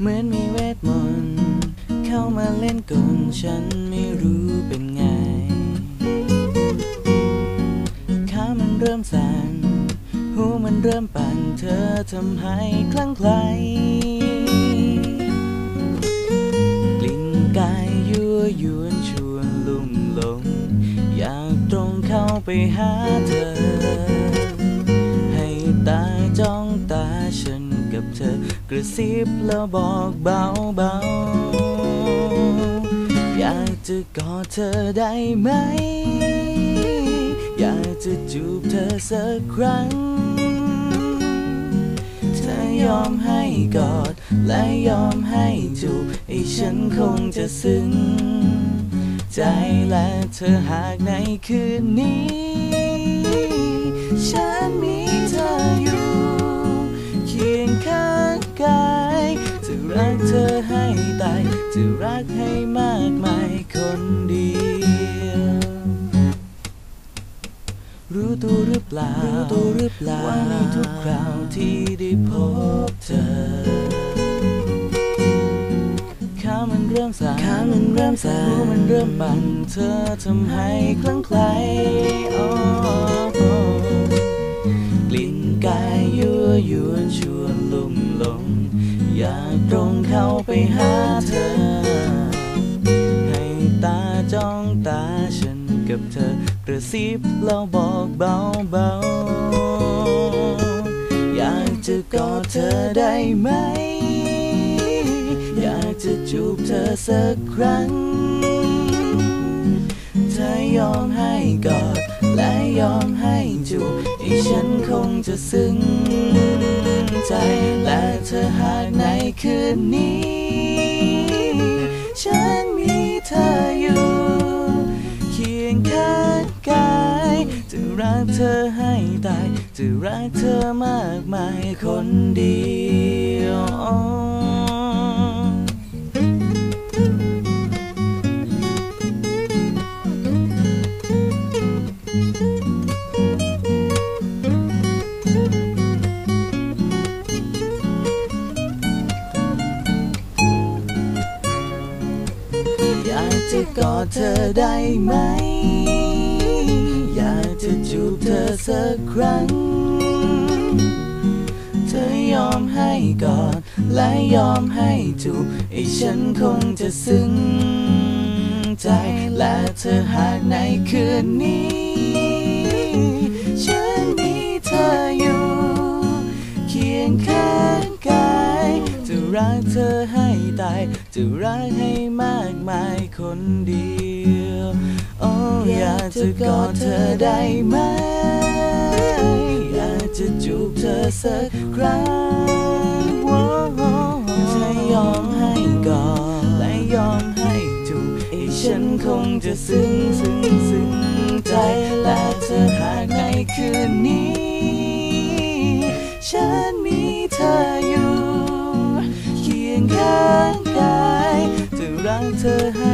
เหมือนมีเวทมนต์เข้ามาเล่นกลฉันไม่รู้เป็นไงขามันเริ่มสั่นหูมันเริ่มปั่นเธอทำให้คลั่งไคล้กลิ่นกายยั่วยวนชวนลุ่มหลงอยากตรงเข้าไปหาเธอ ซิบแล้วบอกเบาเบาๆ อยากจะกอดเธอได้ไหม อยากจะจูบเธอสักครั้งถ้ายอมให้กอดและยอมให้จูบไอ้ฉันคงจะซึ้ง ใจและเธอหากในคืนนี้ ฉันมีเธออยู่ กเธอให้ตายจะรักให้มากมายคนเดียวรู้ตัวหรือเปล่ารู้ตัวหรือเปล่าว่าในทุกคราวที่ได้พบเธอขามันเริ่มสั่นขามันเริ่มสั่นหูมันเริ่มปั่นเธอทำให้คลั่งไคล้โอ้โอ้กลิ่นกายยั่วยวนชวนลุ่มหลง อยากตรงเข้าไปหาเธอ ให้ตาจ้องตาฉันกับเธอกระซิบแล้วบอกเบาเบาๆอยากจะกอดเธอได้ไหม อยากจะจูบเธอสักครั้งถ้ายอมให้กอดและยอมให้จูบไอ้ฉันคงจะซึ้ง ใจ และเธอหากในคืนนี้ ฉันมีเธออยู่ เคียงข้างกายจะรักเธอให้ตายจะรักเธอมากมายคนเดียว กอดเธอได้ไหม อยากจะจูบเธอสักครั้ง เธอยอมให้กอดและยอมให้จูบไอ้ฉันคงจะซึ้งใจและเธอหากในคืนนี้ รักเธอให้ตาย จะรักให้มากมายคนเดียวโอ้อยากจะกอดเธอได้ไหม อยากจะจูบเธอสักครั้งโอ้ถ้ายอมให้กอดและยอมให้จูบไอ้ฉันคงจะซึ้งซึ้งซึ้งใจและเธอหากในคืนนี้ ย